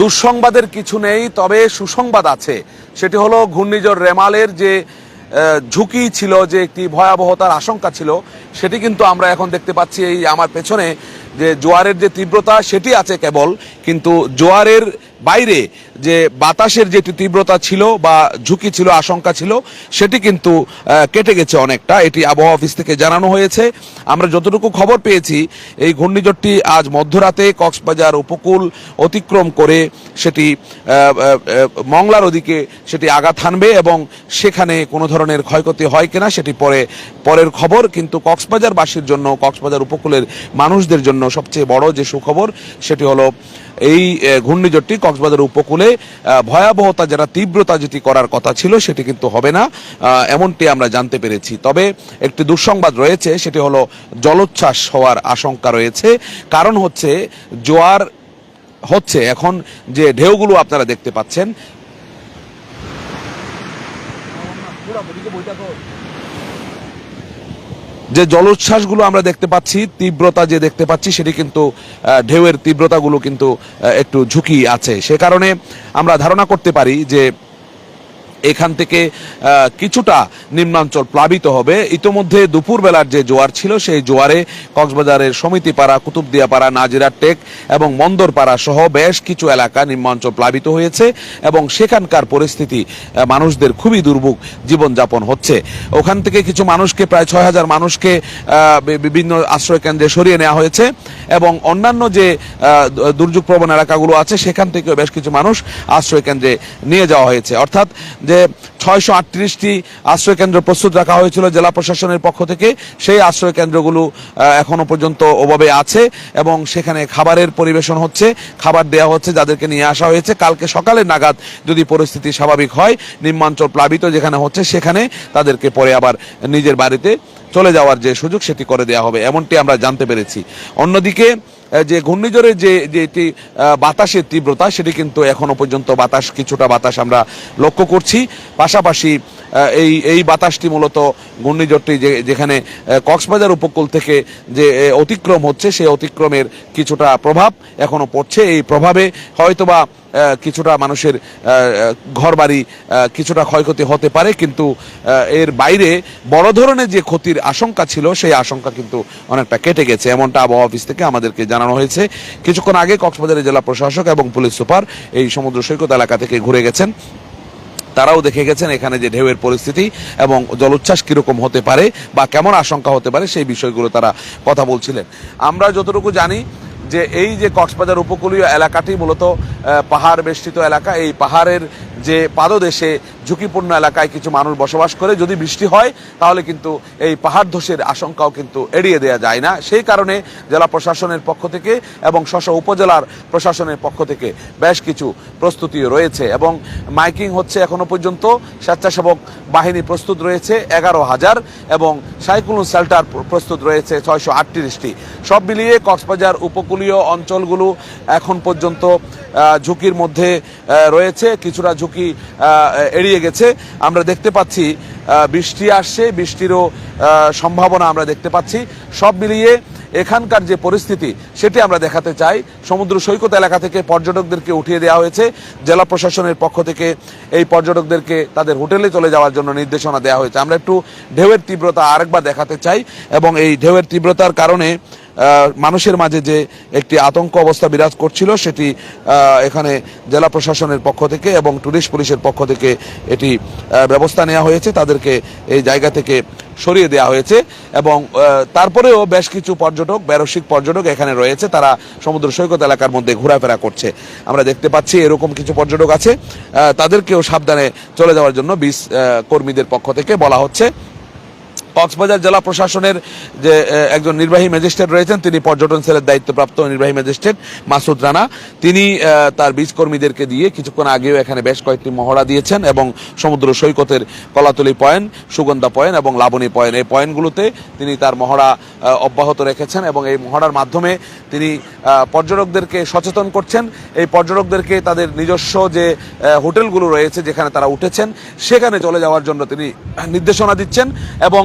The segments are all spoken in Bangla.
দুঃসংবাদের কিছু নেই, তবে সুসংবাদ আছে। সেটি হলো ঘূর্ণিঝড় রেমালের যে ঝুঁকি ছিল, যে একটি ভয়াবহতার আশঙ্কা ছিল, সেটি কিন্তু আমরা এখন দেখতে পাচ্ছি এই আমার পেছনে যে জোয়ারের যে তীব্রতা, সেটি আছে কেবল, কিন্তু জোয়ারের বাইরে যে বাতাসের যে তীব্রতা ছিল বা ঝুঁকি ছিল, আশঙ্কা ছিল, সেটি কিন্তু কেটে গেছে অনেকটা। এটি আবহাওয়া অফিস থেকে জানানো হয়েছে। আমরা যতটুকু খবর পেয়েছি, এই ঘূর্ণিঝড়টি আজ মধ্যরাতে কক্সবাজার উপকূল অতিক্রম করে সেটি মংলার ওদিকে সেটি আঘাত হানবে এবং সেখানে কোনো ধরনের ক্ষয়ক্ষতি হয় কিনা সেটি পরে, পরের খবর। কিন্তু কক্সবাজারবাসীর জন্য, কক্সবাজার উপকূলের মানুষদের জন্য সবচেয়ে বড় যে সুখবর, সেটি হলো এই ঘূর্ণিঝড়টি কক্সবাজার উপকূলে ভয়াবহতা যারা তীব্রতা যেটি করার কথা ছিল সেটি কিন্তু হবে না। এমনটি আমরা জানতে পেরেছি। তবে একটি দুঃসংবাদ রয়েছে, সেটি হলো জলোচ্ছ্বাস হওয়ার আশঙ্কা রয়েছে। কারণ হচ্ছে, জোয়ার হচ্ছে এখন যে ঢেউগুলো আপনারা দেখতে পাচ্ছেন। যে জলোচ্ছ্বাসগুলো আমরা দেখতে পাচ্ছি, তীব্রতা যে দেখতে পাচ্ছি, সেটি কিন্তু ঢেউয়ের তীব্রতাগুলো কিন্তু একটু ঝুঁকি আছে। সে কারণে আমরা ধারণা করতে পারি যে এখান থেকে কিছুটা নিম্নাঞ্চল প্লাবিত হবে। ইতোমধ্যে দুপুরবেলার যে জোয়ার ছিল, সেই জোয়ারে কক্সবাজারের সমিতিপাড়া, কুতুবদিয়াপাড়া, নাজিরা টেক এবং মন্দরপাড়া সহ বেশ কিছু এলাকা নিম্নাঞ্চল প্লাবিত হয়েছে এবং সেখানকার পরিস্থিতি মানুষদের খুবই দুর্ভোগ জীবনযাপন হচ্ছে। ওখান থেকে কিছু মানুষকে, প্রায় ছয় হাজার মানুষকে বিভিন্ন আশ্রয় কেন্দ্রে সরিয়ে নেওয়া হয়েছে এবং অন্যান্য যে দুর্যোগ প্রবণ এলাকাগুলো আছে, সেখান থেকেও বেশ কিছু মানুষ আশ্রয় কেন্দ্রে নিয়ে যাওয়া হয়েছে। অর্থাৎ যে ছয়শো আটত্রিশটি আশ্রয় কেন্দ্র প্রস্তুত রাখা হয়েছিল জেলা প্রশাসনের পক্ষ থেকে সেই আশ্রয় কেন্দ্রগুলো আহ, এখনও পর্যন্ত ওভাবে আছে এবং সেখানে খাবারের পরিবেশন হচ্ছে। খাবার দেওয়া হচ্ছে যাদেরকে নিয়ে আসা হয়েছে। কালকে সকালে নাগাদ যদি পরিস্থিতি স্বাভাবিক হয় নিম্নাঞ্চল প্লাবিত যেখানে হচ্ছে সেখানে তাদেরকে পরে আবার নিজের বাড়িতে চলে যাওয়ার যে সুযোগ সেটি করে দেওয়া হবে। এমনটি আমরা জানতে পেরেছি। অন্যদিকে যে ঘূর্ণিঝড়ের যে যেটি বাতাসের তীব্রতা, সেটি কিন্তু এখনও পর্যন্ত বাতাস, কিছুটা বাতাস আমরা লক্ষ্য করছি। পাশাপাশি এই এই বাতাসটি মূলত ঘূর্ণিঝড়টি যেখানে কক্সবাজার উপকূল থেকে যে অতিক্রম হচ্ছে, সেই অতিক্রমের কিছুটা প্রভাব এখনও পড়ছে। এই প্রভাবে হয়তোবা কিছুটা মানুষের ঘর বাড়ি কিছুটা ক্ষয়ক্ষতি হতে পারে, কিন্তু এর বাইরে বড় ধরনের যে ক্ষতির আশঙ্কা ছিল, সেই আশঙ্কা কিন্তু অনেকটা কেটে গেছে। এমনটা আবহাওয়া অফিস থেকে আমাদেরকে জানানো হয়েছে। কিছুক্ষণ আগে কক্সবাজারের জেলা প্রশাসক এবং পুলিশ সুপার এই সমুদ্র সৈকত এলাকা থেকে ঘুরে গেছেন। তারাও দেখে গেছেন এখানে যে ঢেউয়ের পরিস্থিতি এবং জলোচ্ছ্বাস কীরকম হতে পারে বা কেমন আশঙ্কা হতে পারে সেই বিষয়গুলো তারা কথা বলছিলেন। আমরা যতটুকু জানি যে এই যে কক্সবাজার উপকূলীয় এলাকাটি মূলত পাহাড় বেষ্টিত এলাকা। এই পাহাড়ের যে পাদদেশে ঝুঁকিপূর্ণ এলাকায় কিছু মানুষ বসবাস করে, যদি বৃষ্টি হয়, তাহলে কিন্তু এই পাহাড় ধসের আশঙ্কাও কিন্তু এড়িয়ে দেওয়া যায় না। সেই কারণে জেলা প্রশাসনের পক্ষ থেকে এবং স্ব উপজেলার প্রশাসনের পক্ষ থেকে বেশ কিছু প্রস্তুতি রয়েছে এবং মাইকিং হচ্ছে এখনও পর্যন্ত। স্বেচ্ছাসেবক বাহিনী প্রস্তুত রয়েছে এগারো হাজার এবং সাইক্লোন শেল্টার প্রস্তুত রয়েছে ছয়শো আটত্রিশটি। সব মিলিয়ে কক্সবাজার উপকূলীয় অঞ্চলগুলো এখন পর্যন্ত ঝুঁকির মধ্যে রয়েছে, কিছুটা ঝুঁকি এড়িয়ে গেছে। আমরা দেখতে পাচ্ছি বৃষ্টি আসছে, বৃষ্টিরও সম্ভাবনা আমরা দেখতে পাচ্ছি। সব মিলিয়ে এখানকার যে পরিস্থিতি, সেটি আমরা দেখাতে চাই। সমুদ্র সৈকত এলাকা থেকে পর্যটকদেরকে উঠিয়ে দেওয়া হয়েছে। জেলা প্রশাসনের পক্ষ থেকে এই পর্যটকদেরকে তাদের হোটেলে চলে যাওয়ার জন্য নির্দেশনা দেওয়া হয়েছে। আমরা একটু ঢেউয়ের তীব্রতা আরেকবার দেখাতে চাই এবং এই ঢেউয়ের তীব্রতার কারণে মানুষের মাঝে যে একটি আতঙ্ক অবস্থা বিরাজ করছিল, সেটি এখানে জেলা প্রশাসনের পক্ষ থেকে এবং টুরিস্ট পুলিশের পক্ষ থেকে এটি ব্যবস্থা নেওয়া হয়েছে, তাদেরকে এই জায়গা থেকে সরিয়ে দেওয়া হয়েছে এবং তারপরেও বেশ কিছু পর্যটক ব্যারসিক পর্যটক এখানে রয়েছে, তারা সমুদ্র সৈকত এলাকার মধ্যে ঘোরাফেরা করছে। আমরা দেখতে পাচ্ছি এরকম কিছু পর্যটক আছে তাদেরকেও সাবধানে চলে যাওয়ার জন্য বিশ কর্মীদের পক্ষ থেকে বলা হচ্ছে। কক্সবাজার জেলা প্রশাসনের যে একজন নির্বাহী ম্যাজিস্ট্রেট রয়েছেন, তিনি পর্যটন সেলের দায়িত্বপ্রাপ্ত নির্বাহী ম্যাজিস্ট্রেট মাসুদ রানা। তিনি তার বীজ কর্মীদেরকে দিয়ে কিছুক্ষণ আগেও এখানে বেশ কয়েকটি মহড়া দিয়েছেন এবং সমুদ্র সৈকতের কলাতলি পয়েন্ট, সুগন্ধা পয়েন্ট এবং লাবণী পয়েন্ট। এই পয়েন্টগুলোতে তিনি তার মহড়া অব্যাহত রেখেছেন এবং এই মহড়ার মাধ্যমে তিনি পর্যটকদেরকে সচেতন করছেন। এই পর্যটকদেরকে তাদের নিজস্ব যে হোটেলগুলো রয়েছে যেখানে তারা উঠেছেন, সেখানে চলে যাওয়ার জন্য তিনি নির্দেশনা দিচ্ছেন এবং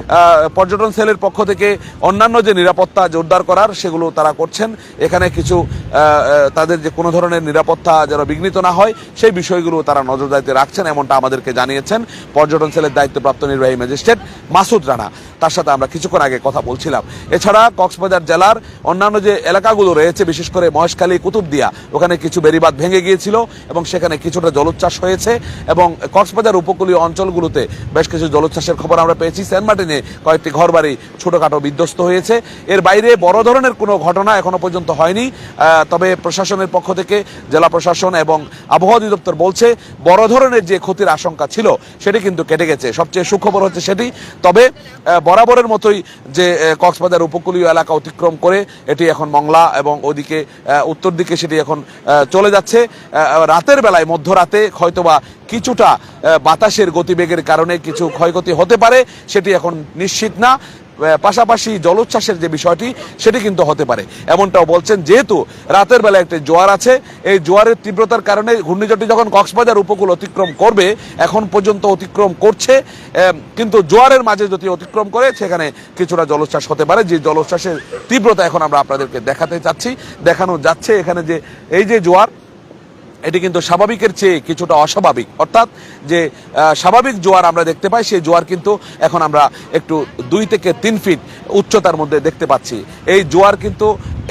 পর্যটন সেলের পক্ষ থেকে অন্যান্য যে নিরাপত্তা জোরদার করার সেগুলো তারা করছেন। এখানে কিছু তাদের যে কোনো ধরনের নিরাপত্তা যেন বিঘ্নিত না হয়, সেই বিষয়গুলো তারা নজরদারিতে রাখছেন, এমনটা আমাদেরকে জানিয়েছেন পর্যটন সেলের দায়িত্বপ্রাপ্ত নির্বাহী ম্যাজিস্ট্রেট মাসুদ রানা। তার সাথে আমরা কিছুক্ষণ আগে কথা বলছিলাম। এছাড়া কক্সবাজার জেলার অন্যান্য যে এলাকাগুলো রয়েছে, বিশেষ করে মহেশখালী, কুতুবদিয়া, ওখানে কিছু বেরিবাদ ভেঙে গিয়েছিল এবং সেখানে কিছুটা জলোচ্ছ্বাস হয়েছে এবং কক্সবাজার উপকূলীয় অঞ্চলগুলোতে বেশ কিছু জলোচ্ছ্বাসের খবর আমরা পেয়েছি। সেন্ট মার্টিনে কয়েকটি ঘরবাড়ি ছোটোখাটো বিধ্বস্ত হয়েছে। এর বাইরে বড় ধরনের কোনো ঘটনা এখনও পর্যন্ত হয়নি। তবে প্রশাসনের পক্ষ থেকে জেলা প্রশাসন এবং আবহাওয়া অধিদপ্তর বলছে, বড় ধরনের যে ক্ষতির আশঙ্কা ছিল, সেটি কিন্তু কেটে গেছে। সবচেয়ে সুখবর হচ্ছে সেটি। তবে বরাবরের মতোই যে কক্সবাজার উপকূলীয় এলাকা অতিক্রম করে এটি এখন মংলা এবং ওদিকে উত্তর দিকে সেটি এখন চলে যাচ্ছে। রাতের বেলায় মধ্যরাতে হয়তোবা কিছুটা বাতাসের গতিবেগের কারণে কিছু ক্ষয়ক্ষতি হতে পারে, সেটি এখন নিশ্চিত না। পাশাপাশি জলোচ্ছ্বাসের যে বিষয়টি, সেটি কিন্তু হতে পারে। এমনটাও বলছেন, যেহেতু রাতের বেলা একটি জোয়ার আছে, এই জোয়ারের তীব্রতার কারণে ঘূর্ণিঝড়টি যখন কক্সবাজার উপকূল অতিক্রম করবে, এখন পর্যন্ত অতিক্রম করছে। কিন্তু জোয়ারের মাঝে যদি অতিক্রম করে, সেখানে কিছুটা জলোচ্ছ্বাস হতে পারে। যে জলোচ্ছ্বাসের তীব্রতা এখন আমরা আপনাদেরকে দেখাতে চাচ্ছি, দেখানো যাচ্ছে এখানে যে, এই যে জোয়ার এটি কিন্তু স্বাভাবিকের চেয়ে কিছুটা অস্বাভাবিক। অর্থাৎ যে স্বাভাবিক জোয়ার আমরা দেখতে পাই, সেই জোয়ার কিন্তু এখন আমরা একটু দুই থেকে তিন ফিট উচ্চতার মধ্যে দেখতে পাচ্ছি। এই জোয়ার কিন্তু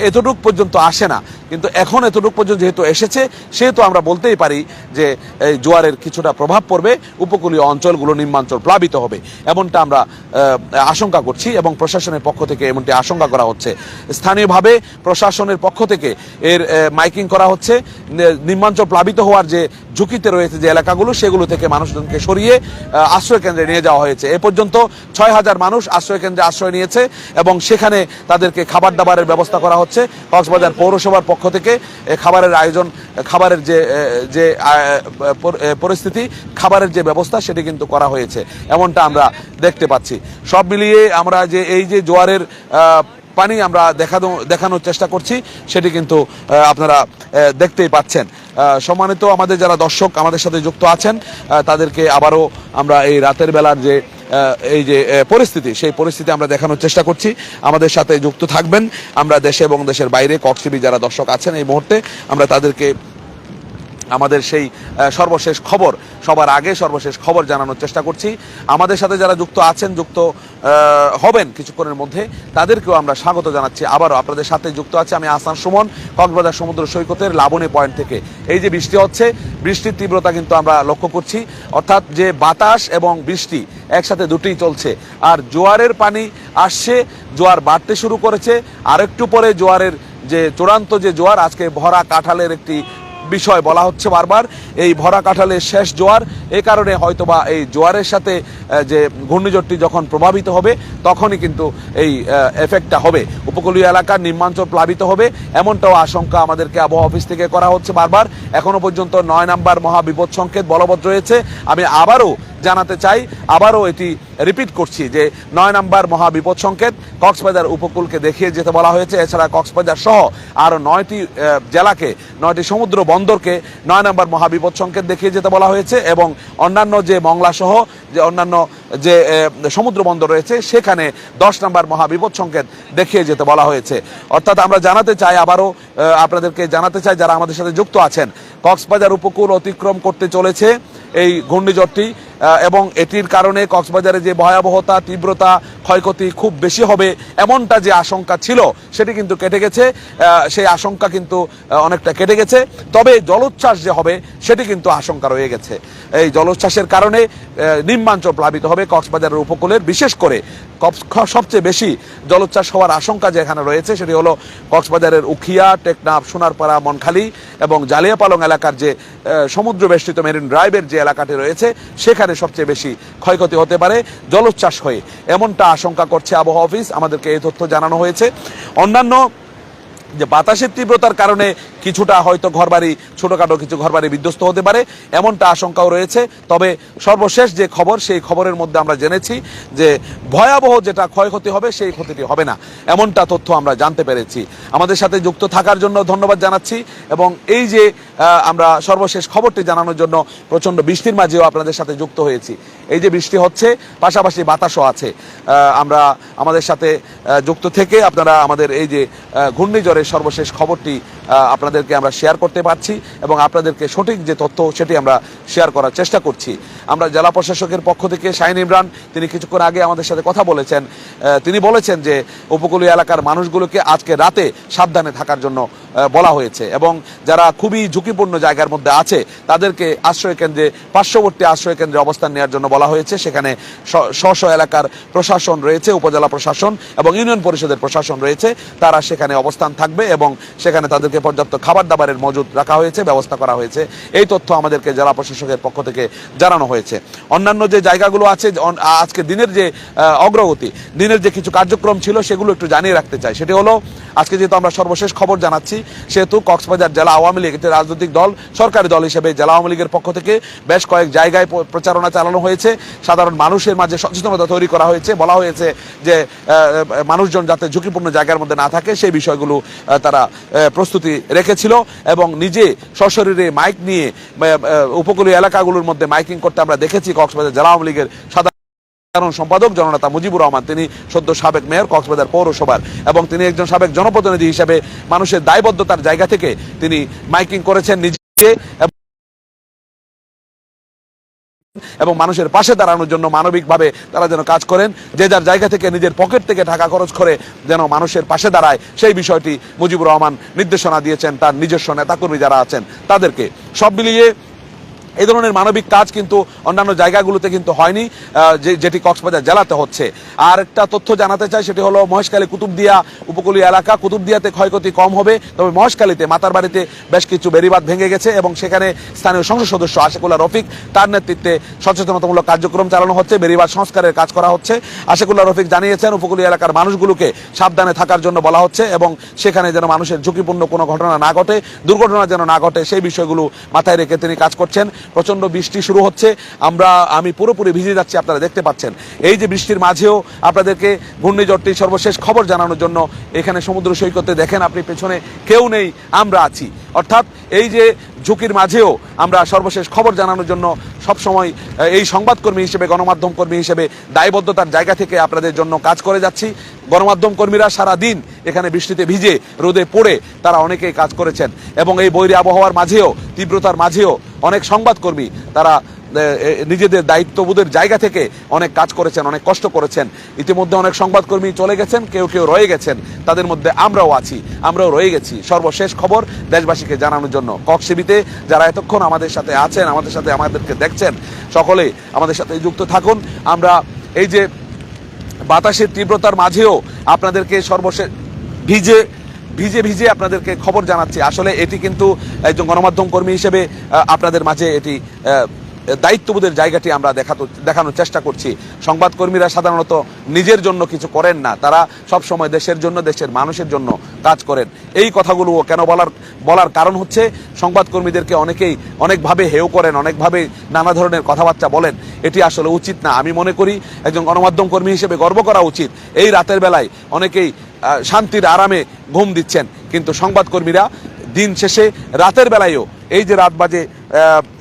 এতটুক পর্যন্ত আসে না। কিন্তু এখন এতটুক পর্যন্ত যেহেতু এসেছে সেহেতু আমরা বলতেই পারি যে এই জোয়ারের কিছুটা প্রভাব পড়বে উপকূলীয় অঞ্চলগুলো নিম্নাঞ্চল প্লাবিত হবে এমনটা আমরা আশঙ্কা করছি এবং প্রশাসনের পক্ষ থেকে এমনটি আশঙ্কা করা হচ্ছে। স্থানীয়ভাবে প্রশাসনের পক্ষ থেকে এর মাইকিং করা হচ্ছে নিম্নাঞ্চল প্লাবিত হওয়ার যে ঝুঁকিতে রয়েছে যে এলাকাগুলো সেগুলো থেকে মানুষজনকে সরিয়ে আহ, আশ্রয় কেন্দ্রে নিয়ে যাওয়া হয়েছে। এ পর্যন্ত ছয় হাজার মানুষ আশ্রয় কেন্দ্রে আশ্রয় নিয়েছে এবং সেখানে তাদেরকে খাবার দাবারের ব্যবস্থা করা হচ্ছে। কক্সবাজার পৌরসভার পক্ষ থেকে এ, খাবারের আয়োজন খাবারের যে যে পরিস্থিতি খাবারের যে ব্যবস্থা সেটি কিন্তু করা হয়েছে। এমনটা আমরা দেখতে পাচ্ছি। সব মিলিয়ে আমরা যে এই যে জোয়ারের পানি আমরা দেখানো দেখানোর চেষ্টা করছি সেটি কিন্তু আপনারা দেখতেই পাচ্ছেন। সম্মানিত আমাদের যারা দর্শক আমাদের সাথে যুক্ত আছেন তাদেরকে আবারও আমরা এই রাতের বেলার যে এই যে পরিস্থিতি, সেই পরিস্থিতি আমরা দেখানোর চেষ্টা করছি। আমাদের সাথে যুক্ত থাকবেন। আমরা দেশে এবং দেশের বাইরে কক্সিবি যারা দর্শক আছেন এই মুহূর্তে, আমরা তাদেরকে আমাদের সেই সর্বশেষ খবর, সবার আগে সর্বশেষ খবর জানানোর চেষ্টা করছি। আমাদের সাথে যারা যুক্ত আছেন, যুক্ত হবেন কিছুক্ষণের মধ্যে, তাদেরকেও আমরা স্বাগত জানাচ্ছি আবারও। আপনাদের সাথে যুক্ত আছে আমি আসান সুমন, কক্সবাজার সমুদ্র সৈকতের লাবণী পয়েন্ট থেকে। এই যে বৃষ্টি হচ্ছে, বৃষ্টির তীব্রতা কিন্তু আমরা লক্ষ্য করছি। অর্থাৎ যে বাতাস এবং বৃষ্টি একসাথে দুটোই চলছে। আর জোয়ারের পানি আসছে, জোয়ার বাড়তে শুরু করেছে। আরেকটু পরে জোয়ারের যে চূড়ান্ত যে জোয়ার, আজকে ভরা কাঁঠালের একটি বিষয় বলা হচ্ছে বারবার, এই ভরা কাঁঠালের শেষ জোয়ার। এ কারণে হয়তোবা এই জোয়ারের সাথে যে ঘূর্ণিঝড়টি যখন প্রভাবিত হবে, তখনই কিন্তু এই এফেক্টটা হবে। উপকূলীয় এলাকার নিম্নাঞ্চল প্লাবিত হবে, এমনটাও আশঙ্কা আমাদেরকে আবহাওয়া অফিস থেকে করা হচ্ছে বারবার। এখনও পর্যন্ত নয় নাম্বার মহাবিপদ সংকেত বলবৎ রয়েছে। আমি আবারও জানাতে চাই। আবারও এটি রিপিট করছি যে নয় নম্বর মহাবিপদ সংকেত কক্সবাজার উপকূলকে দেখিয়ে যেতে বলা হয়েছে। এছাড়া কক্সবাজার সহ আরও নয়টি জেলাকে, নয়টি সমুদ্র বন্দরকে নয় নম্বর মহাবিপদ সংকেত দেখিয়ে যেতে বলা হয়েছে এবং অন্যান্য যে মংলা সহ, যে অন্যান্য যে সমুদ্র বন্দর রয়েছে, সেখানে দশ নম্বর মহাবিপদ সংকেত দেখিয়ে যেতে বলা হয়েছে। অর্থাৎ আমরা জানাতে চাই আবারও আপনাদেরকে জানাতে চাই যারা আমাদের সাথে যুক্ত আছেন কক্সবাজার উপকূল অতিক্রম করতে চলেছে এই ঘূর্ণিঝড়টি এবং এটির কারণে কক্সবাজারে যে ভয়াবহতা, তীব্রতা, ক্ষয়ক্ষতি খুব বেশি হবে এমনটা যে আশঙ্কা ছিল, সেটি কিন্তু কেটে গেছে। সেই আশঙ্কা কিন্তু অনেকটা কেটে গেছে। তবে জলোচ্ছ্বাস যে হবে, সেটি কিন্তু আশঙ্কা রয়ে গেছে। এই জলোচ্ছ্বাসের কারণে নিম্নাঞ্চল প্লাবিত হবে কক্সবাজারের উপকূলের, বিশেষ করে সবচেয়ে বেশি জলোচ্ছ্বাস হওয়ার আশঙ্কা যে এখানে রয়েছে, সেটি হলো কক্সবাজারের উখিয়া, টেকনাফ, সোনারপাড়া, মনখালী এবং জালিয়াপালং এলাকার যে সমুদ্র বেষ্টিত মেরিন ড্রাইভের যে এলাকাটি রয়েছে, সেখানে সবচেয়ে বেশি ক্ষয়ক্ষতি হতে পারে জলোচ্ছ্বাস হয়ে। এমনটা আশঙ্কা করছে আবহাওয়া অফিস। আমাদেরকে এই তথ্য জানানো হয়েছে। অন্যান্য যে বাতাসের তীব্রতার কারণে কিছুটা হয়তো ঘরবাড়ি ছোটখাটো কিছু ঘরবাড়ি বিধ্বস্ত হতে পারে এমনটা আশঙ্কাও রয়েছে। তবে সর্বশেষ যে খবর সেই খবরের মধ্যে আমরা জেনেছি যে ভয়াবহ যেটা ক্ষয়ক্ষতি হবে সেই ক্ষতিটি হবে না। এমনটা তথ্য আমরা জানতে পেরেছি। আমাদের সাথে যুক্ত থাকার জন্য ধন্যবাদ জানাচ্ছি এবং এই যে আমরা সর্বশেষ খবরটি জানানোর জন্য প্রচণ্ড বৃষ্টির মাঝেও আপনাদের সাথে যুক্ত হয়েছি। এই যে বৃষ্টি হচ্ছে পাশাপাশি বাতাসও আছে। আমরা আমাদের সাথে যুক্ত থেকে আপনারা আমাদের এই যে ঘূর্ণিঝড়ের সর্বশেষ খবরটি আহ, আপনাদেরকে আমরা শেয়ার করতে পারছি এবং আপনাদেরকে সঠিক যে তথ্য সেটি আমরা শেয়ার করার চেষ্টা করছি। আমরা জেলা প্রশাসকের পক্ষ থেকে শাহিন ইমরান, তিনি কিছুক্ষণ আগে আমাদের সাথে কথা বলেছেন। তিনি বলেছেন যে উপকূলীয় এলাকার মানুষগুলোকে আজকে রাতে সাবধানে থাকার জন্য বলা হয়েছে। এবং যারা খুবই ঝুঁকিপূর্ণ জায়গার মধ্যে আছে, তাদেরকে আশ্রয় কেন্দ্রে, পার্শ্ববর্তী আশ্রয় কেন্দ্রে অবস্থান নেওয়ার জন্য বলা হয়েছে। সেখানে স্ব- এলাকার প্রশাসন রয়েছে, উপজেলা প্রশাসন এবং ইউনিয়ন পরিষদের প্রশাসন রয়েছে। তারা সেখানে অবস্থান থাকবে এবং সেখানে তাদেরকে পর্যাপ্ত খাবার দাবারের মজুদ রাখা হয়েছে, ব্যবস্থা করা হয়েছে। এই তথ্য আমাদেরকে জেলা প্রশাসকের পক্ষ থেকে জানানো হয়েছে। অন্যান্য যে জায়গাগুলো আছে আজকে দিনের যে অগ্রগতি, দিনের যে কিছু কার্যক্রম ছিল, সেগুলো একটু জানিয়ে রাখতে চাই। সেটি হলো, আজকে যেহেতু আমরা সর্বশেষ খবর জানাচ্ছি সেহেতু কক্সবাজার জেলা আওয়ামী লীগ একটি রাজনৈতিক দল, সরকারি দল হিসেবে জেলা আওয়ামী লীগের পক্ষ থেকে বেশ কয়েক জায়গায় প্রচারণা চালানো হয়েছে। সাধারণ মানুষের মাঝে সচেতনতা তৈরি করা হয়েছে। বলা হয়েছে যে মানুষজন যাতে ঝুঁকিপূর্ণ জায়গার মধ্যে না থাকে, সেই বিষয়গুলো তারা প্রস্তুতি রেখেছিল এবং নিজে সশরীরে মাইক নিয়ে উপকূলীয় এলাকাগুলোর মধ্যে মাইকিং করতে আমরা দেখেছি। কক্সবাজার জেলা আওয়ামী লীগের সাধারণ সাধারণ সম্পাদক জননেতা মুজিবুর রহমান, তিনি সদ্য সাবেক মেয়র কক্সবাজার পৌরসভার এবং তিনি একজন সাবেক জনপ্রতিনিধি হিসেবে মানুষের দায়বদ্ধতার জায়গা থেকে তিনি মাইকিং করেছেন নিজে এবং- এবং মানুষের পাশে দাঁড়ানোর জন্য মানবিকভাবে তারা যেন কাজ করেন। যে যার জায়গা থেকে নিজের পকেট থেকে টাকা খরচ করে যেন মানুষের পাশে দাঁড়ায়, সেই বিষয়টি মুজিবুর রহমান নির্দেশনা দিয়েছেন। তার নিজস্ব নেতাকর্মী যারা আছেন, তাদেরকে সব মিলিয়ে এই ধরনের মানবিক কাজ কিন্তু অন্যান্য জায়গাগুলোতে কিন্তু হয়নি যে- যেটি কক্সবাজার জেলাতে হচ্ছে। আর একটা তথ্য জানাতে চাই, সেটি হলো মহেশখালী কুতুবদিয়া উপকূলীয় এলাকা। কুতুবদিয়াতে ক্ষয়ক্ষতি কম হবে, তবে মহেশখালীতে, মাতার বাড়িতে বেশ কিছু বেড়িবাঁধ ভেঙে গেছে এবং সেখানে স্থানীয় সংসদ সদস্য আশিকুল্লাহ রফিক তার নেতৃত্বে সচেতনতামূলক কার্যক্রম চালানো হচ্ছে, বেড়িবাঁধ সংস্কারের কাজ করা হচ্ছে। আশিকুল্লাহ রফিক জানিয়েছেন, উপকূলীয় এলাকার মানুষগুলোকে সাবধানে থাকার জন্য বলা হচ্ছে এবং সেখানে যেন মানুষের ঝুঁকিপূর্ণ কোনো ঘটনা না ঘটে, দুর্ঘটনা যেন না ঘটে, সেই বিষয়গুলো মাথায় রেখে তিনি কাজ করছেন। প্রচণ্ড বৃষ্টি শুরু হচ্ছে। আমরা, আমি পুরোপুরি ভিজে যাচ্ছি, আপনারা দেখতে পাচ্ছেন। এই যে বৃষ্টির মাঝেও আপনাদেরকে ঘূর্ণিঝড়টির সর্বশেষ খবর জানানোর জন্য এখানে সমুদ্র সৈকতে দেখেন আপনি, পেছনে কেউ নেই, আমরা আছি। অর্থাৎ এই যে ঝুঁকির মাঝেও আমরা সর্বশেষ খবর জানানোর জন্য সবসময় এই সংবাদকর্মী হিসেবে, গণমাধ্যম কর্মী হিসেবে দায়বদ্ধতার জায়গা থেকে আপনাদের জন্য কাজ করে যাচ্ছি। গণমাধ্যম কর্মীরা সারা দিন এখানে বৃষ্টিতে ভিজে রোদে পড়ে তারা অনেকেই কাজ করেছেন। এবং এই বৈরী আবহাওয়ার মাঝেও, তীব্রতার মাঝেও অনেক সংবাদকর্মী তারা নিজেদের দায়িত্ববোধের জায়গা থেকে অনেক কাজ করেছেন, অনেক কষ্ট করেছেন। ইতিমধ্যে অনেক সংবাদকর্মী চলে গেছেন, কেউ কেউ রয়ে গেছেন। তাদের মধ্যে আমরাও আছি, আমরাও রয়ে গেছি। সর্বশেষ খবর দেশবাসীকে জানানোর জন্য। ককসিবিতে যারা এতক্ষণ আমাদের সাথে আছেন, আমাদের সাথে আমাদেরকে দেখছেন, সকলে আমাদের সাথে যুক্ত থাকুন। আমরা এই যে বাতাসের তীব্রতার মাঝেও আপনাদেরকে সর্বশেষ ভিজে ভিজে ভিজে আপনাদেরকে খবর জানাচ্ছি। আসলে এটি কিন্তু একজন গণমাধ্যম কর্মী হিসেবে আপনাদের মাঝে এটি দায়িত্ববোধের জায়গাটি আমরা দেখাতে, দেখানোর চেষ্টা করছি। সংবাদকর্মীরা সাধারণত নিজের জন্য কিছু করেন না। তারা সব সময় দেশের জন্য, দেশের মানুষের জন্য কাজ করেন। এই কথাগুলো কেন বলার বলার কারণ হচ্ছে সংবাদকর্মীদেরকে অনেকেই অনেকভাবে হেও করেন, অনেকভাবে নানা ধরনের কথাবার্তা বলেন। এটি আসলে উচিত না। আমি মনে করি একজন গণমাধ্যম কর্মী হিসেবে গর্ব করা উচিত। এই রাতের বেলায় অনেকেই শান্তির আরামে ঘুম দিচ্ছেন। কিন্তু সংবাদকর্মীরা দিন শেষে রাতের বেলায়ও এই যে রাত বাজে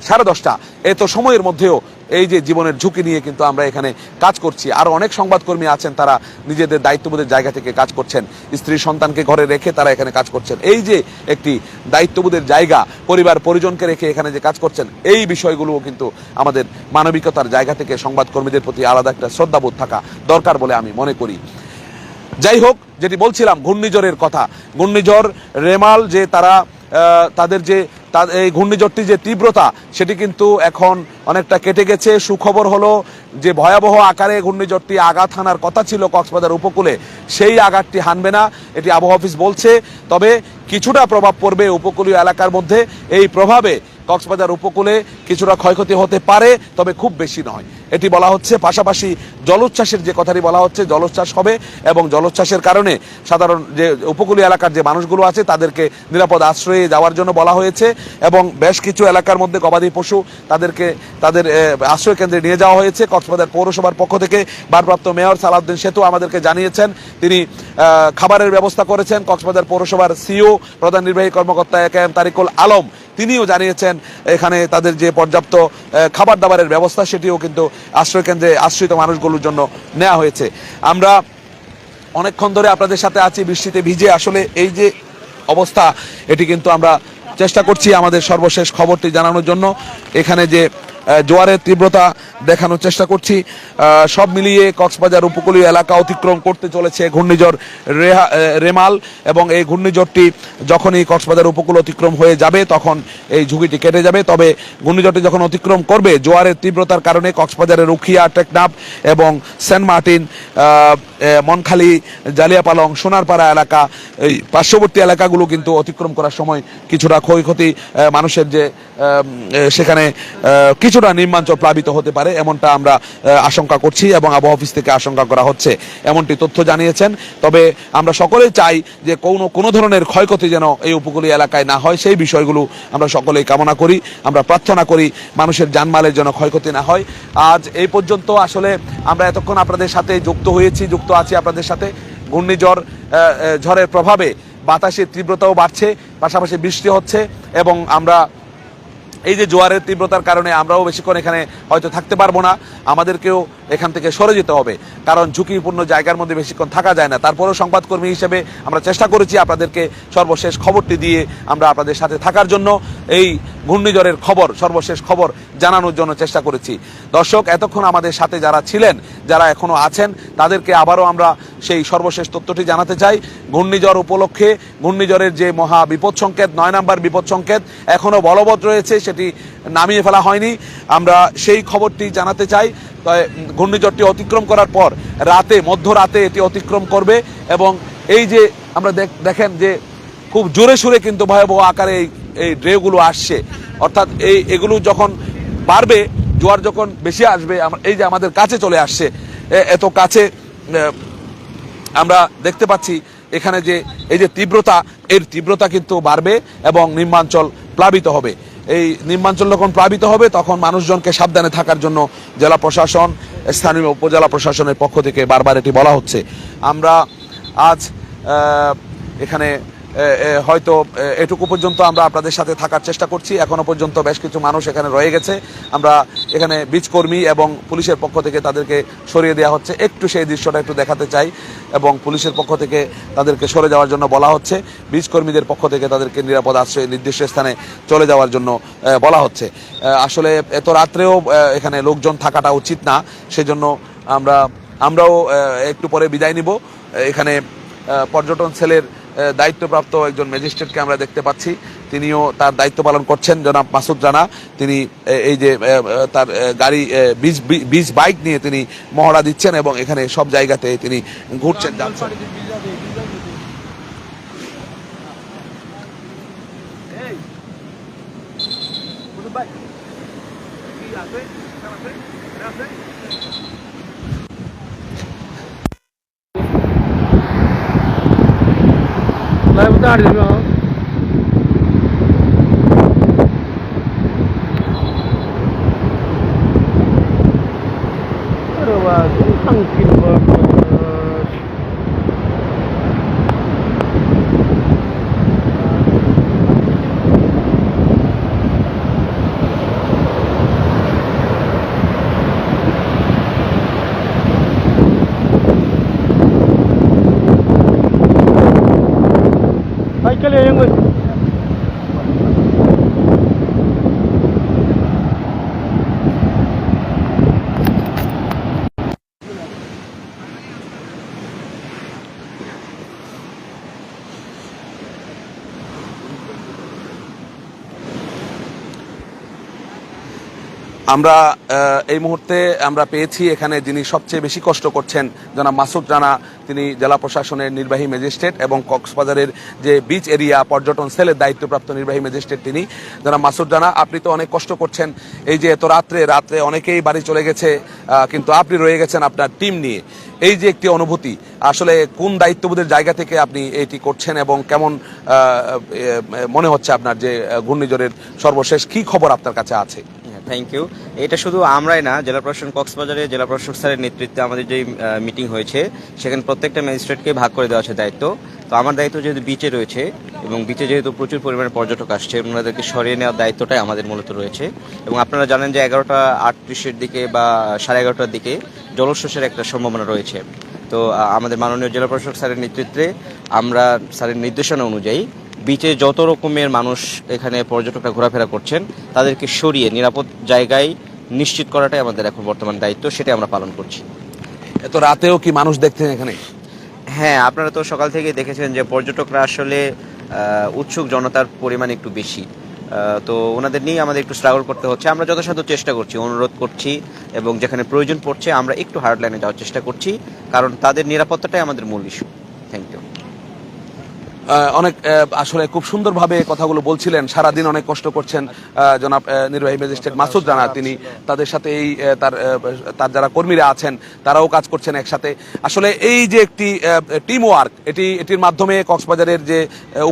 সাড়ে দশটা। এত সময়ের মধ্যেও এই যে জীবনের ঝুঁকি নিয়ে কিন্তু আমরা এখানে কাজ করছি। আর অনেক সংবাদকর্মী আছেন, তারা নিজেদের দায়িত্ববোধের জায়গা থেকে কাজ করছেন। স্ত্রী সন্তানকে ঘরে রেখে তারা এখানে কাজ করছেন। এই যে একটি দায়িত্ববোধের জায়গা, পরিবার পরিজনকে রেখে এখানে যে কাজ করছেন, এই বিষয়গুলোও কিন্তু আমাদের মানবিকতার জায়গা থেকে সংবাদকর্মীদের প্রতি আলাদা একটা শ্রদ্ধাবোধ থাকা দরকার বলে আমি মনে করি। যাই হোক, যেটি বলছিলাম, ঘূর্ণিঝড়ের কথা। ঘূর্ণিঝড়, রেমাল যে তারা তাদের যে তা- এই ঘূর্ণিঝড়টির যে তীব্রতা, সেটি কিন্তু এখন অনেকটা কেটে গেছে। সুখবর হলো যে ভয়াবহ আকারে ঘূর্ণিঝড়টি আঘাত হানার কথা ছিল কক্সবাজার উপকূলে। সেই আঘাতটি হানবে না, এটি আবহাওয়া অফিস বলছে। তবে কিছুটা প্রভাব পড়বে উপকূলীয় এলাকার মধ্যে। এই প্রভাবে কক্সবাজার উপকূলে কিছুটা ক্ষয়ক্ষতি হতে পারে, তবে খুব বেশি নয়। এটি বলা হচ্ছে পাশাপাশি জলোচ্ছ্বাসের যে কথাটি বলা হচ্ছে, জলোচ্ছ্বাস হবে এবং জলোচ্ছ্বাসের কারণে সাধারণ যে উপকূলীয় এলাকার যে মানুষগুলো আছে, তাদেরকে নিরাপদ আশ্রয়ে যাওয়ার জন্য বলা হয়েছে এবং বেশ কিছু এলাকার মধ্যে গবাদি পশু তাদেরকে, তাদের আশ্রয় কেন্দ্রে নিয়ে যাওয়া হয়েছে। কক্সবাজার পৌরসভার পক্ষ থেকে ভারপ্রাপ্ত মেয়র সালাউদ্দিন সেতু আমাদেরকে জানিয়েছেন, তিনি খাবারের ব্যবস্থা করেছেন। কক্সবাজার পৌরসভার সিও, প্রধান নির্বাহী কর্মকর্তা A K M Tariqul Alam তিনিও জানিয়েছেন, এখানে তাদের যে পর্যাপ্ত খাবার দাবারের ব্যবস্থা সেটিও কিন্তু আশ্রয়কেন্দ্রে আশ্রিত মানুষগুলোর জন্য নেওয়া হয়েছে। আমরা অনেকক্ষণ ধরে আপনাদের সাথে আছি, বৃষ্টিতে ভিজে। আসলে এই যে অবস্থা, এটি কিন্তু আমরা চেষ্টা করছি আমাদের সর্বশেষ খবরটি জানানোর জন্য। এখানে যে জোয়ারের তীব্রতা দেখানোর চেষ্টা করছি। সব মিলিয়ে কক্সবাজার উপকূলীয় এলাকা অতিক্রম করতে চলেছে ঘূর্ণিঝড় রেহা রেমাল এবং এই ঘূর্ণিঝড়টি যখনই কক্সবাজার উপকূল অতিক্রম হয়ে যাবে তখন এই ঝুঁকিটি কেটে যাবে। তবে ঘূর্ণিঝড়টি যখন অতিক্রম করবে, জোয়ারের তীব্রতার কারণে কক্সবাজারের রুখিয়া টেকনাফ এবং সেন্ট মার্টিন মনখালি, জালিয়াপালং, সোনারপাড়া এলাকা, এই পার্শ্ববর্তী এলাকাগুলো কিন্তু অতিক্রম করার সময় কিছুটা ক্ষয়ক্ষতি মানুষের যে সেখানে কিছুটা নির্মাঞ্চল প্লাবিত হতে পারে এমনটা আমরা আশঙ্কা করছি এবং আবহাওয়া অফিস থেকে আশঙ্কা করা হচ্ছে। এমনটি তথ্য জানিয়েছেন। তবে আমরা সকলেই চাই যে কোনো কোনো ধরনের ক্ষয়ক্ষতি যেন এই উপকূলীয় এলাকায় না হয়, সেই বিষয়গুলো আমরা সকলেই কামনা করি। আমরা প্রার্থনা করি মানুষের জানমালের যেন ক্ষয়ক্ষতি না হয়। আজ এই পর্যন্ত আসলে আমরা এতক্ষণ আপনাদের সাথে যুক্ত হয়েছি, যুক্ত আছি আপনাদের সাথে। ঘূর্ণিঝড় ঝড়ের প্রভাবে বাতাসের তীব্রতাও বাড়ছে, পাশাপাশি বৃষ্টি হচ্ছে এবং আমরা এই যে জোয়ারের তীব্রতার কারণে আমরাও বেশিক্ষণ এখানে হয়তো থাকতে পারব না, আমাদেরকেও এখান থেকে সরে যেতে হবে। কারণ ঝুঁকিপূর্ণ জায়গার মধ্যে বেশিক্ষণ থাকা যায় না। তারপরেও সংবাদকর্মী হিসেবে আমরা চেষ্টা করেছি আপনাদেরকে সর্বশেষ খবরটি দিয়ে আমরা আপনাদের সাথে থাকার জন্য। এই ঘূর্ণিঝড়ের খবর, সর্বশেষ খবর জানানোর জন্য চেষ্টা করেছি। দর্শক, এতক্ষণ আমাদের সাথে যারা ছিলেন, যারা এখনও আছেন, তাদেরকে আবারও আমরা সেই সর্বশেষ তথ্যটি জানাতে চাই। ঘূর্ণিঝড় উপলক্ষে, ঘূর্ণিঝড়ের যে মহা বিপদ সংকেত, নয় নাম্বার বিপদ সংকেত এখনও বলবৎ রয়েছে, সেটি নামিয়ে ফেলা হয়নি। আমরা সেই খবরটি জানাতে চাই। ঘূর্ণিঝড়টি অতিক্রম করার পর রাতে, মধ্যরাতে এটি অতিক্রম করবে এবং এই যে আমরা দেখ- দেখেন যে খুব জোরে সুরে কিন্তু ভয়াবহ আকারে এই এই ড্রেগুলো আসছে, অর্থাৎ এই এগুলো যখন বাড়বে, জোয়ার যখন বেশি আসবে এই যে আমাদের কাছে চলে আসছে এত কাছে আমরা দেখতে পাচ্ছি এখানে যে, এই যে তীব্রতা, এর তীব্রতা কিন্তু বাড়বে এবং নিম্নাঞ্চল প্লাবিত হবে। এই নিম্নাঞ্চল যখন প্লাবিত হবে, তখন মানুষজনকে সাবধানে থাকার জন্য জেলা প্রশাসন, স্থানীয় উপজেলা প্রশাসনের পক্ষ থেকে বারবার এটি বলা হচ্ছে। আমরা আজ এখানে হয়তো এটুকু পর্যন্ত আমরা আপনাদের সাথে থাকার চেষ্টা করছি। এখনও পর্যন্ত বেশ কিছু মানুষ এখানে রয়ে গেছে। আমরা এখানে বীজকর্মী এবং পুলিশের পক্ষ থেকে তাদেরকে সরিয়ে দেওয়া হচ্ছে। একটু সেই দৃশ্যটা একটু দেখাতে চাই এবং পুলিশের পক্ষ থেকে তাদেরকে সরে যাওয়ার জন্য বলা হচ্ছে। বীজকর্মীদের পক্ষ থেকে তাদেরকে নিরাপদ আশ্রয় নির্দিষ্ট স্থানে চলে যাওয়ার জন্য বলা হচ্ছে। আসলে এত রাত্রেও এখানে লোকজন থাকাটা উচিত না। সেজন্য আমরা, আমরাও একটু পরে বিদায় নিব। এখানে পর্যটন সেলের দায়িত্বপ্রাপ্ত একজন ম্যাজিস্ট্রেটকে আমরা দেখতে পাচ্ছি। তিনিও তার দায়িত্ব পালন করছেন, জনাব মাসুদ রানা। তিনি এই যে তার গাড়ি বীজ বীজ বাইক নিয়ে তিনি মহড়া দিচ্ছেন এবং এখানে সব জায়গাতে তিনি ঘুরছেন যাচ্ছেন লাইভ দাঁড়িয়ে যাবে আরে বাবা সাংকিল বাবা সাইকেলে আমরা এই মুহূর্তে আমরা পেয়েছি এখানে যিনি সবচেয়ে বেশি কষ্ট করছেন, জনাব মাসুদ রানা। তিনি জেলা প্রশাসনের নির্বাহী ম্যাজিস্ট্রেট এবং কক্সবাজারের যে বিচ এরিয়া পর্যটন সেলের দায়িত্বপ্রাপ্ত নির্বাহী ম্যাজিস্ট্রেট তিনি। জনাব মাসুদ রানা, আপনি তো অনেক কষ্ট করছেন। এই যে এত রাত্রে রাত্রে অনেকেই বাড়ি চলে গেছে কিন্তু আপনি রয়ে গেছেন আপনার টিম নিয়ে। এই যে একটি অনুভূতি, আসলে কোন দায়িত্ববোধের জায়গা থেকে আপনি এটি করছেন এবং কেমন মনে হচ্ছে আপনার যে ঘূর্ণিঝড়ের সর্বশেষ কি খবর আপনার কাছে আছে? Thank you. এটা শুধু আমরাই না, জেলা প্রশাসন, কক্সবাজারে জেলা প্রশাসক স্যারের নেতৃত্বে আমাদের যে মিটিং হয়েছে, সেখানে প্রত্যেকটা ম্যাজিস্ট্রেটকে ভাগ করে দেওয়া আছে দায়িত্ব। তো আমার দায়িত্ব যেহেতু বিচে রয়েছে এবং বিচে যেহেতু প্রচুর পরিমাণে পর্যটক আসছে, ওনাদেরকে সরিয়ে নেওয়ার দায়িত্বটাই আমাদের মূলত রয়েছে। এবং আপনারা জানেন যে এগারোটা আটত্রিশের দিকে বা সাড়ে এগারোটার দিকে জলস্রোতের একটা সম্ভাবনা রয়েছে। তো আমাদের মাননীয় জেলা প্রশাসক স্যারের নেতৃত্বে আমরা স্যারের নির্দেশনা অনুযায়ী বিচে যত রকমের মানুষ এখানে পর্যটকরা ঘোরাফেরা করছেন তাদেরকে সরিয়ে নিরাপদ জায়গায় নিশ্চিত করাটাই আমাদের এখন বর্তমান দায়িত্ব সেটাই আমরা পালন করছি। এত রাতেও কি মানুষ দেখতেন এখানে? হ্যাঁ আপনারা তো সকাল থেকে দেখেছেন যে পর্যটকরা আসলে উৎসুক জনতার পরিমাণ একটু বেশি। তো ওনাদের নিয়ে আমাদের একটু স্ট্রাগল করতে হচ্ছে। আমরা যথাসাধ্য চেষ্টা করছি অনুরোধ করছি এবং যেখানে প্রয়োজন পড়ছে আমরা একটু হার্ড লাইনে যাওয়ার চেষ্টা করছি কারণ তাদের নিরাপত্তাটাই আমাদের মূল ইস্যু অনেক আসলে খুব সুন্দরভাবে কথাগুলো বলছিলেন। সারাদিন অনেক কষ্ট করছেন জনাব নির্বাহী ম্যাজিস্ট্রেট মাসুদ রানা। তিনি তাদের সাথে এই তার তার যারা কর্মীরা আছেন তারাও কাজ করছেন একসাথে। আসলে এই যে একটি টিম ওয়ার্ক এটি এটির মাধ্যমে কক্সবাজারের যে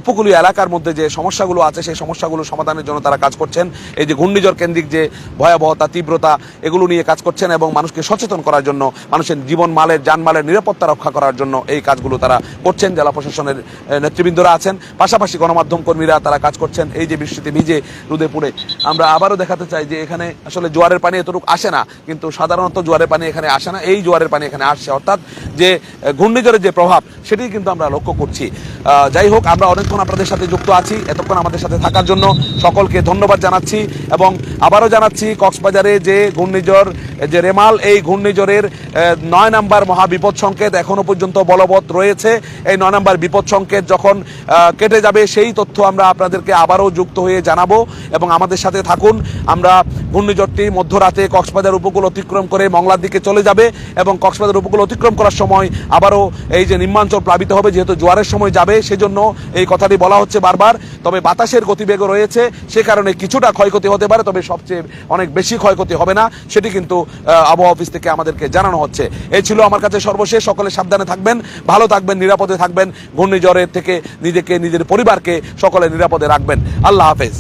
উপকূলীয় এলাকার মধ্যে যে সমস্যাগুলো আছে সেই সমস্যাগুলো সমাধানের জন্য তারা কাজ করছেন। এই যে ঘূর্ণিঝড় কেন্দ্রিক যে ভয়াবহতা তীব্রতা এগুলো নিয়ে কাজ করছেন এবং মানুষকে সচেতন করার জন্য মানুষের জীবন মালের যানমালের নিরাপত্তা রক্ষা করার জন্য এই কাজগুলো তারা করছেন। জেলা প্রশাসনের আহ, নেতৃবৃন্দরা আছেন। পাশাপাশি গণমাধ্যম কর্মীরা তারা কাজ করছেন। এই যে বৃষ্টিতে ভিজে রোদে পুড়ে। আমরা আবারও দেখাতে চাই যে এখানে আসলে জোয়ারের পানি এতটুকু আসে না, কিন্তু সাধারণত জোয়ারের পানি এখানে আসে না। এই জোয়ারের পানি এখানে আসছে। অর্থাৎ যে ঘূর্ণিঝড়ের যে প্রভাব সেটি কিন্তু আমরা লক্ষ্য করছি। যাই হোক, আমরা অনেকক্ষণ আপনাদের সাথে যুক্ত আছি। এতক্ষণ আমাদের সাথে থাকার জন্য সকলকে ধন্যবাদ জানাচ্ছি এবং আবারও জানাচ্ছি কক্সবাজারে যে ঘূর্ণিঝড়, যে রেমাল, এই ঘূর্ণিঝড়ের নয় নাম্বার মহাবিপদ সংকেত এখনও পর্যন্ত বলবৎ রয়েছে। এই নয় নাম্বার বিপদ সংকেত যখন আহ, কেটে যাবে সেই তথ্য আমরা আপনাদেরকে আবারও যুক্ত হয়ে জানাব এবং আমাদের সাথে থাকুন। আমরা ঘূর্ণিঝড়টি মধ্যরাতে কক্সবাজার উপকূল অতিক্রম করে মংলার দিকে চলে যাবে এবং কক্সবাজার উপকূল অতিক্রম করার সময় আবারও এই যে নিম্নাঞ্চল প্লাবিত হবে যেহেতু জোয়ারের সময় যাবে সেজন্য এই কথাটি বলা হচ্ছে বারবার। তবে বাতাসের গতিবেগও রয়েছে সে কারণে কিছুটা ক্ষয়ক্ষতি হতে পারে তবে সবচেয়ে অনেক বেশি ক্ষয়ক্ষতি হবে না। সেটি কিন্তু আবহাওয়া অফিস থেকে আমাদেরকে জানানো হচ্ছে। এই ছিল আমার কাছে সর্বশেষ সকলে সাবধানে থাকবেন ভালো থাকবেন নিরাপদে থাকবেন। ঘূর্ণিঝড়ের থেকে নিজেকে নিজের পরিবারকে সকলে নিরাপদে রাখবেন। আল্লাহ হাফেজ।